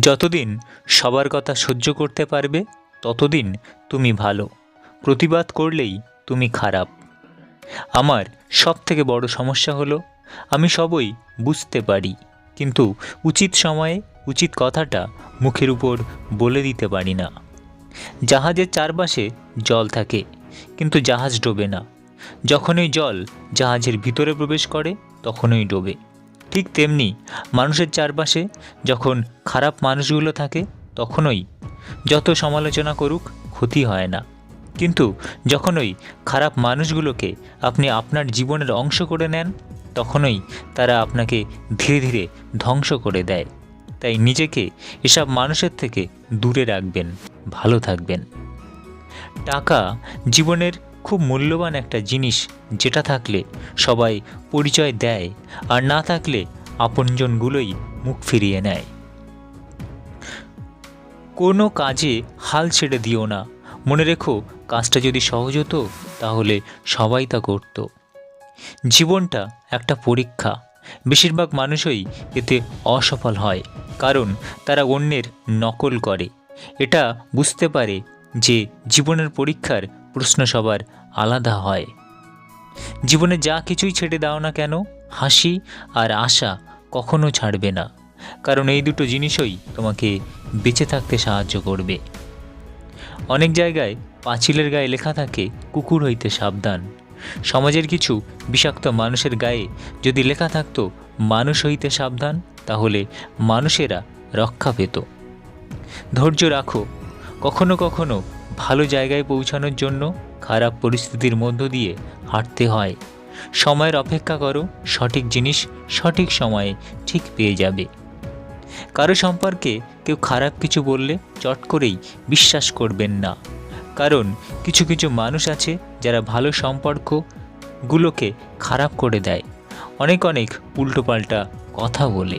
যতদিন সবার কথা সহ্য করতে পারবে, ততদিন তুমি ভালো। প্রতিবাদ করলেই তুমি খারাপ। আমার সব থেকে বড় সমস্যা হলো, আমি সবই বুঝতে পারি, কিন্তু উচিত সময়ে উচিত কথাটা মুখের উপর বলে দিতে পারি না। জাহাজের চারপাশে জল থাকে, কিন্তু জাহাজ ডোবে না। যখনই জল জাহাজের ভিতরে প্রবেশ করে, তখনই ডোবে। ঠিক তেমনি মানুষের চারপাশে যখন খারাপ মানুষগুলো থাকে, তখনই যত সমালোচনা করুক, ক্ষতি হয় না। কিন্তু যখন ওই খারাপ মানুষগুলোকে আপনি আপনার জীবনের অংশ করে নেন, তখনই তারা আপনাকে ধীরে ধীরে ধ্বংস করে দেয়। তাই নিজেকে এসব মানুষের থেকে দূরে রাখবেন, ভালো থাকবেন। টাকা জীবনের খুব মূল্যবান একটা জিনিস যেটা থাকলে সবাই পরিচয় দেয় আর না থাকলে আপনজনগুলোই মুখ ফিরিয়ে নেয়। কোনো কাজে হাল ছেড়ে দিও না। মনে রেখো, কাজটা যদি সহজ হতো, তাহলে সবাই তা করত। জীবনটা একটা পরীক্ষা। বেশিরভাগ মানুষই এতে অসফল হয়, কারণ তারা অন্যের নকল করে। এটা বুঝতে পারে যে জীবনের পরীক্ষার প্রশ্ন সবার আলাদা হয়। জীবনে যা কিছুই ছেড়ে দাও না কেন, হাসি আর আশা কখনো ছাড়বে না। কারণ এই দুটো জিনিসই তোমাকে বেঁচে থাকতে সাহায্য করবে। অনেক জায়গায় পাঁচিলের গায়ে লেখা থাকে, কুকুর হইতে সাবধান। সমাজের কিছু বিষাক্ত মানুষের গায়ে যদি লেখা থাকতো, মানুষ হইতে সাবধান তাহলে মানুষেরা রক্ষা পেত। ধৈর্য রাখো। কখনো কখনো ভালো জায়গায় পৌঁছানোর জন্য খারাপ পরিস্থিতির মধ্য দিয়ে হাঁটতে হয়। সময়ের অপেক্ষা করো, সঠিক জিনিস সঠিক সময়ে ঠিক পেয়ে যাবে। কারও সম্পর্কে কেউ খারাপ কিছু বললে চট করেই বিশ্বাস করবেন না। কারণ কিছু কিছু মানুষ আছে যারা ভালো সম্পর্কগুলোকে খারাপ করে দেয়। অনেক অনেক উল্টোপাল্টা কথা বলে।